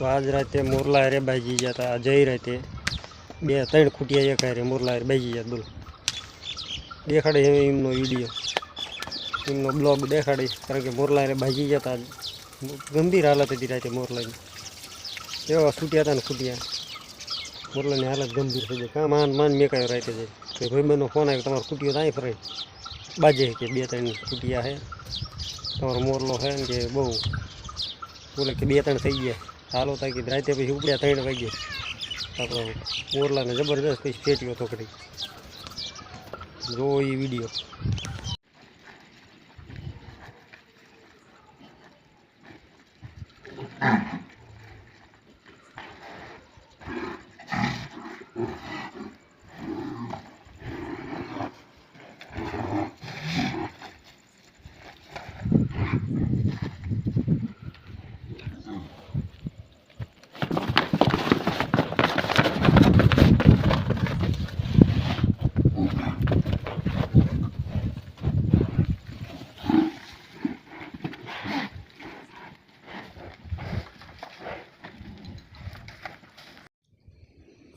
તો આજ રાતે મોરલા હારે બાજી ગયા હતા જઈ રાતે બે ત્રણ ખૂટિયા એક હારે મોરલા હારે બાજી ગયા બોલો. દેખાડે હવે એમનો વીડિયો. એમનો બ્લોગ દેખાડે, કારણ કે મોરલા હારે બાજી ગયા હતા ગંભીર હાલત હતી રાતે મોરલાની. એવા છૂટ્યા હતા ને ખૂટ્યા. મોરલાની હાલત ગંભીર થઈ જાય કાં માન માન મેકાયો રાતે જાય કે ભાઈબંધનો ફોન આવ્યો, તમારો ખૂટ્યો ત્યાં ફરે. બાજે કે બે ત્રણ ખૂટિયા છે. તમારો મોરલો છે ને કે બહુ. બોલે કે બે ત્રણ થઈ ગયા. હાલો થાય કે રાતે પછી ઉપડ્યા ત્રણ વાગે. આપણો મોરલાને જબરદસ્ત પછી ફેટ્યો તો ઘડી જો એ વીડિયો.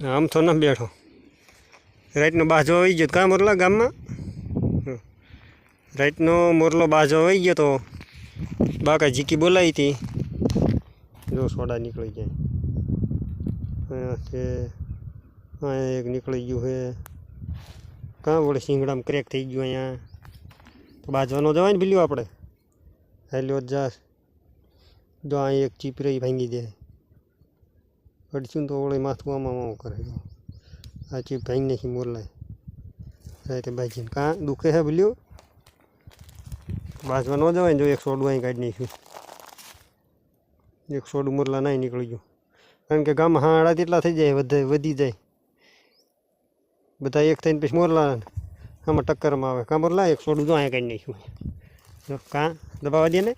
આમ તો ન બેઠો. રાઈટનો બાજો આવી ગયો. કાં મોરલા ગામમાં. રાતનો મોરલો બાજો આવી ગયો તો બાકા જીકી બોલાવી હતી. જો સોડા નીકળી જાય. અહીંયા છે. અહીંયા એક નીકળી ગયું છે. કાં વળે શિંગડામાં ક્રેક થઈ ગયું અહીંયા? તો બાજવાનો જવાય ને ભીલ્યું આપણે? હેલ્યો જ જા. જો અહીં એક ચીપરી ભાંગી દે. અડચું તો ઓળે માથું આમાં આમાં કરે. જો આ ચીપ ભાંગી નાખી મોરલાય રાતે ભાઈજીને કાં દુખે હે ભૂલ્યો? બાજવા ન જવાય જો એક સોડું અહીં કાઢી નાખ્યું. એક સોડું મોરલા નાઈ નીકળી ગયું. કારણ કે ગામમાં હાડા તેટલા થઈ જાય, વધે, વધી જાય. બધા એક થઈને પછી મોરલા આમાં ટક્કરમાં આવે. કાં મોરલા, એક સોડું જો અહીંયા કાઢી નાખ્યું જો કાં દબાવા દે ને.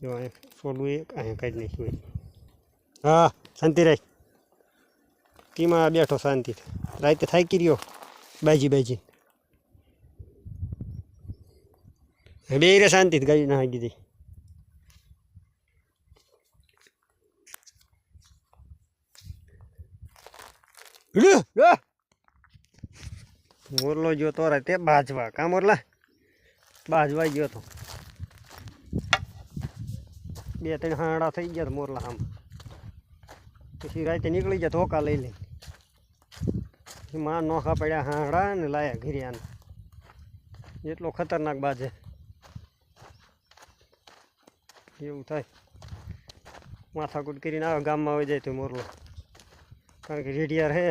જો અહીંયા સોડું એક અહીંયા કાઢી નાખ્યું હા, શાંતિ રાખ ટીમાં બેઠો શાંતિ. રાતે થાકી રહ્યો, બાજી બાજી. બે રે શાંતિ ગાડી ના ગીધી મોરલો ગયો તો રાતે બાજવા. કા મોરલા? બાજવા ગયો તો. બે, ત્રણ હાડા થઈ ગયા મોરલા આમ. પછી રાતે નીકળી જાય ધોકા લઈ લે માં નોખા પડ્યા હાંડા ને લાયા ઘીરિયાને. એટલો ખતરનાક બાજે. એવું થાય. માથાકૂટ કરીને આવે, ગામમાં આવી જાય તો મોરલો. કારણ કે રેડિયાર હે.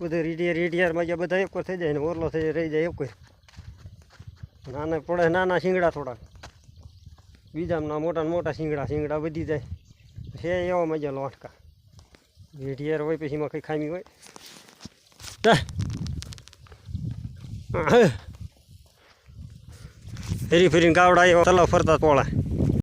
બધે રેડિયાર રેડિયારમાં જ્યાં બધા એક થઈ જાય ને મોરલો થઈ જાય, રહી જાય એક નાના પડે નાના શીંગડા થોડાક. બીજામાં મોટા મોટા શીંગડા શીંગડા વધી જાય. છે એવા મજા લોટકા વેઢિયાર હોય પછી એમાં કંઈ ખામી હોય? ફેરી ફેરીને ગાવડા એવા તલાવ ફરતા પોળા.